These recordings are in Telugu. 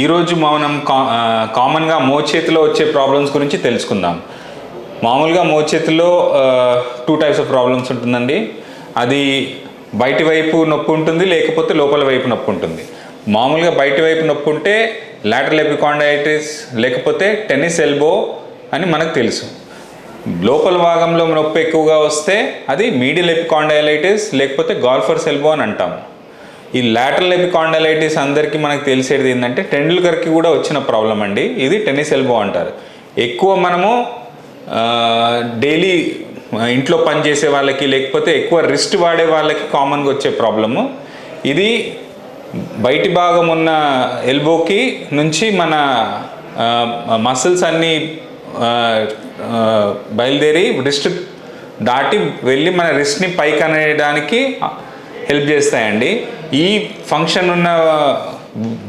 ఈరోజు మనం కా కామన్గా మోచేతిలో వచ్చే ప్రాబ్లమ్స్ గురించి తెలుసుకుందాం. మామూలుగా మోచేతిలో టూ టైప్స్ ఆఫ్ ప్రాబ్లమ్స్ ఉంటుందండి. అది బయటి వైపు నొప్పి ఉంటుంది లేకపోతే లోపల వైపు నొప్పి ఉంటుంది. మామూలుగా బయటి వైపు నొప్పి ఉంటే లాటరల్ ఎపికాండైటిస్ లేకపోతే టెన్నిస్ ఎల్బో అని మనకు తెలుసు. లోపల భాగంలో నొప్పి ఎక్కువగా వస్తే అది మీడియల్ ఎపికాండైలైటిస్ లేకపోతే గాల్ఫర్స్ ఎల్బో అని అంటాం ఈ లాటరల్ ఎపికాండలైటిస్ అందరికీ మనకు తెలిసేది ఏంటంటే టెండూల్కర్కి కూడా వచ్చిన ప్రాబ్లం అండి. ఇది టెన్నిస్ ఎల్బో అంటారు. ఎక్కువ మనము డైలీ ఇంట్లో పని చేసే వాళ్ళకి లేకపోతే ఎక్కువ రిస్ట్ వాడే వాళ్ళకి కామన్గా వచ్చే ప్రాబ్లము ఇది బయటి భాగం ఉన్న ఎల్బోకి నుంచి మన మసిల్స్ అన్నీ బయలుదేరి రిస్ట్ దాటి వెళ్ళి మన రిస్ట్ని పైకి అనేయడానికి హెల్ప్ చేస్తాయండి. ఈ ఫంక్షన్ ఉన్న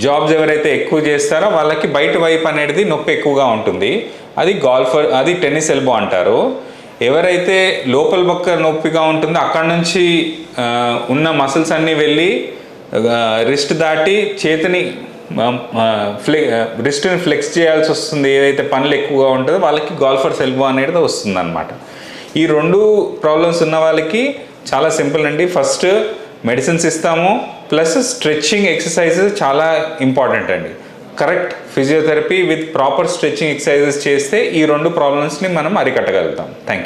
జాబ్స్ ఎవరైతే ఎక్కువ చేస్తారో వాళ్ళకి బయట వైపు అనేది నొప్పి ఎక్కువగా ఉంటుంది. అది గాల్ఫర్ అది టెన్నిస్ ఎల్బో అంటారు. ఎవరైతే లోపల పక్క నొప్పిగా ఉంటుందో అక్కడ నుంచి ఉన్న మసిల్స్ అన్నీ వెళ్ళి రిస్ట్ దాటి చేతిని ఫ్లె రిస్ట్ని ఫ్లెక్స్ చేయాల్సి వస్తుంది. ఏదైతే పనులు ఎక్కువగా ఉంటుందో వాళ్ళకి గాల్ఫర్స్ ఎల్బో అనేది వస్తుంది అనమాట ఈ రెండు ప్రాబ్లమ్స్ ఉన్న వాళ్ళకి చాలా సింపుల్ అండి. ఫస్ట్ మెడిసిన్స్ ఇస్తాము ప్లస్ స్ట్రెచ్చింగ్ ఎక్సర్సైజెస్ చాలా ఇంపార్టెంట్ అండి. Correct physiotherapy with proper stretching exercises చేస్తే ఈ రెండు ప్రాబ్లమ్స్ని మనం అరికట్టగలుగుతాం. Thank you